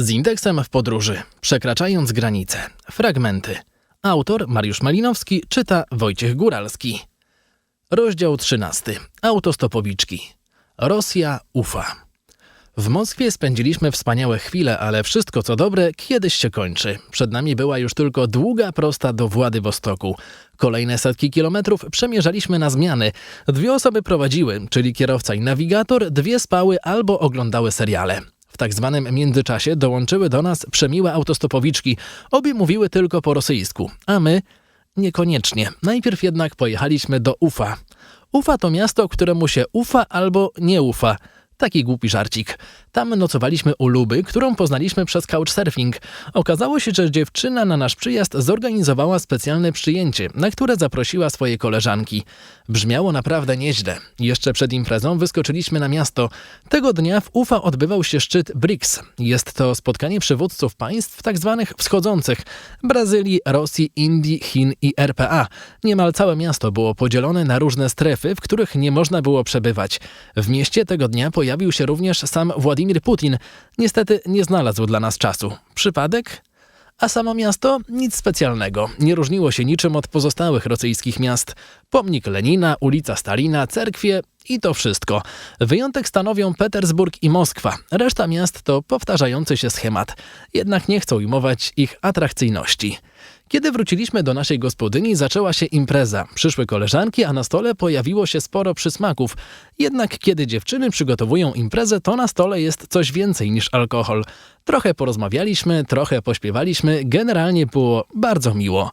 Z indeksem w podróży, przekraczając granice. Fragmenty. Autor Mariusz Malinowski czyta Wojciech Góralski. Rozdział 13. Autostopowiczki. Rosja ufa. W Moskwie spędziliśmy wspaniałe chwile, ale wszystko co dobre kiedyś się kończy. Przed nami była już tylko długa prosta do Władywostoku. Kolejne setki kilometrów przemierzaliśmy na zmiany. Dwie osoby prowadziły, czyli kierowca i nawigator, dwie spały albo oglądały seriale. Tak zwanym międzyczasie dołączyły do nas przemiłe autostopowiczki. Obie mówiły tylko po rosyjsku, a my niekoniecznie. Najpierw jednak pojechaliśmy do Ufa. Ufa to miasto, któremu się ufa albo nie ufa. Taki głupi żarcik. Tam nocowaliśmy u Luby, którą poznaliśmy przez couchsurfing. Okazało się, że dziewczyna na nasz przyjazd zorganizowała specjalne przyjęcie, na które zaprosiła swoje koleżanki. Brzmiało naprawdę nieźle. Jeszcze przed imprezą wyskoczyliśmy na miasto. Tego dnia w Ufa odbywał się szczyt BRICS. Jest to spotkanie przywódców państw tak zwanych wschodzących Brazylii, Rosji, Indii, Chin i RPA. Niemal całe miasto było podzielone na różne strefy, w których nie można było przebywać. W mieście tego dnia pojawił się również sam Władimir Putin. Niestety nie znalazł dla nas czasu. Przypadek? A samo miasto? Nic specjalnego. Nie różniło się niczym od pozostałych rosyjskich miast. Pomnik Lenina, ulica Stalina, cerkwie i to wszystko. Wyjątek stanowią Petersburg i Moskwa. Reszta miast to powtarzający się schemat. Jednak nie chcą ujmować ich atrakcyjności. Kiedy wróciliśmy do naszej gospodyni, zaczęła się impreza. Przyszły koleżanki, a na stole pojawiło się sporo przysmaków. Jednak kiedy dziewczyny przygotowują imprezę, to na stole jest coś więcej niż alkohol. Trochę porozmawialiśmy, trochę pośpiewaliśmy, generalnie było bardzo miło.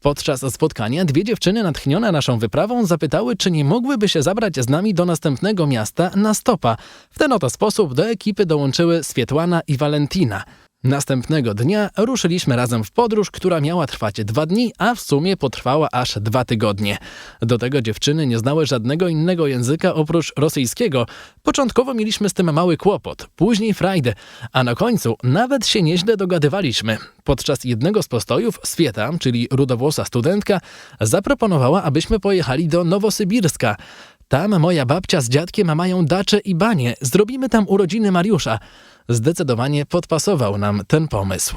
Podczas spotkania dwie dziewczyny natchnione naszą wyprawą zapytały, czy nie mogłyby się zabrać z nami do następnego miasta na stopa. W ten oto sposób do ekipy dołączyły Swietłana i Valentina. Następnego dnia ruszyliśmy razem w podróż, która miała trwać dwa dni, a w sumie potrwała aż dwa tygodnie. Do tego dziewczyny nie znały żadnego innego języka oprócz rosyjskiego. Początkowo mieliśmy z tym mały kłopot, później frajdę, a na końcu nawet się nieźle dogadywaliśmy. Podczas jednego z postojów Swieta, czyli rudowłosa studentka, zaproponowała, abyśmy pojechali do Nowosybirska. Tam moja babcia z dziadkiem mają dacze i banie. Zrobimy tam urodziny Mariusza. Zdecydowanie podpasował nam ten pomysł.